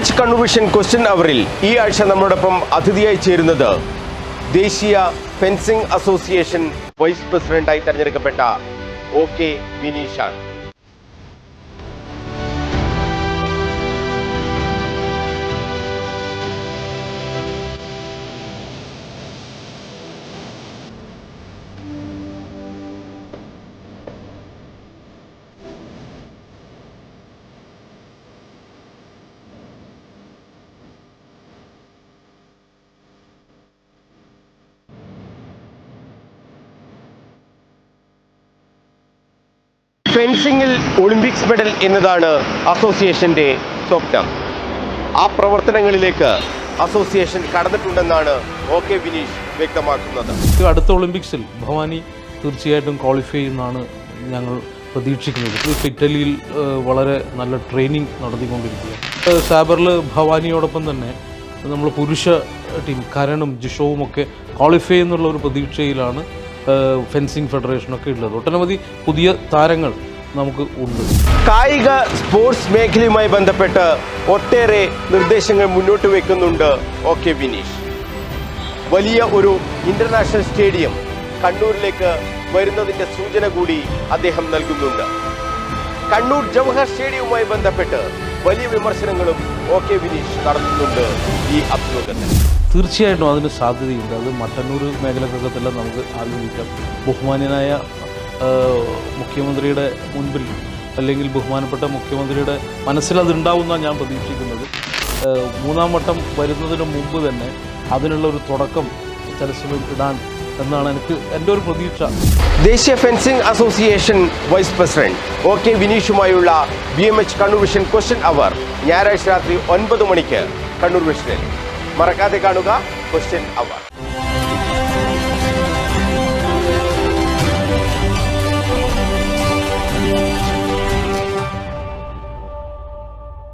H convention question അവറിൽ ഈ ആഴ്ച നമ്മോടൊപ്പം അതിഥിയായി ചേരുന്നത് ദേശീയ ഫെൻസിംഗ് അസോസിയേഷൻ വൈസ് പ്രസിഡന്റായി തെരഞ്ഞെടുക്കപ്പെട്ട ഒ കെ വിനീഷാണ്. ഫെൻസിംഗിൽ ഒളിമ്പിക്സ് മെഡൽ എന്നതാണ് അസോസിയേഷന്റെ സ്വപ്നം. ആ പ്രവർത്തനങ്ങളിലേക്ക് അസോസിയേഷൻ കടന്നിട്ടുണ്ടെന്നാണ് ഒ കെ വിനീഷ് വ്യക്തമാക്കുന്നത്. അടുത്ത ഒളിമ്പിക്സിൽ ഭവാനി തീർച്ചയായിട്ടും ക്വാളിഫൈ ചെയ്യുന്നതാണ് ഞങ്ങൾ പ്രതീക്ഷിക്കുന്നത്. ഇറ്റലിയിൽ വളരെ നല്ല ട്രെയിനിങ് നടത്തിക്കൊണ്ടിരിക്കുകയാണ്. സാബറിൽ ഭവാനിയോടൊപ്പം തന്നെ നമ്മൾ പുരുഷ ടീം കരണും ജിഷോവും ഒക്കെ ക്വാളിഫൈ എന്നുള്ള ഒരു പ്രതീക്ഷയിലാണ് ഫെൻസിങ് ഫെഡറേഷനൊക്കെ ഉള്ളത്. ഒട്ടനവധി പുതിയ താരങ്ങൾ നമുക്ക് ഉണ്ട്. കായിക സ്പോർട്സ് മേഖലയുമായി ബന്ധപ്പെട്ട് ഒട്ടേറെ നിർദ്ദേശങ്ങൾ മുന്നോട്ട് വെക്കുന്നുണ്ട്. O K Vineesh. വലിയ ഒരു ഇന്റർനാഷണൽ സ്റ്റേഡിയം കണ്ണൂരിലേക്ക് വരുന്നതിന്റെ സൂചന കൂടി അദ്ദേഹം നൽകുന്നുണ്ട്. കണ്ണൂർ ജവഹർ സ്റ്റേഡിയവുമായി ബന്ധപ്പെട്ട് വലിയ വിമർശനങ്ങളും ഒ കെ വിനീഷ് നടത്തുന്നുണ്ട് ഈ അഭിമുഖത്തിൽ. തീർച്ചയായിട്ടും അതിന് സാധ്യതയുണ്ട്. അത് മട്ടന്നൂർ മേഖല ഘട്ടത്തിലെ നമുക്ക് ആലോചിക്കാം ബഹുമാന്യനായ മുഖ്യമന്ത്രിയുടെ മുൻപിൽ അല്ലെങ്കിൽ ബഹുമാനപ്പെട്ട മുഖ്യമന്ത്രിയുടെ മനസ്സിൽ അതുണ്ടാവുമെന്നാണ് ഞാൻ പ്രതീക്ഷിക്കുന്നത്. മൂന്നാം വട്ടം വരുന്നതിന് മുമ്പ് തന്നെ അതിനുള്ള ഒരു തുടക്കം ചില സമയം ഇടാൻ എന്നാണ് എനിക്ക് എന്റെ ഒരു പ്രതീക്ഷ. ദേശീയ fencing association vice president O K വിനീഷുമായുള്ള B M H Kannur vision question hour ഞായറാഴ്ച രാത്രി ഒൻപത് മണിക്ക് കണ്ണൂർ വിഷനിൽ. മറക്കാതെ കാണുക ക്വസ്റ്റ്യൻ അവർ.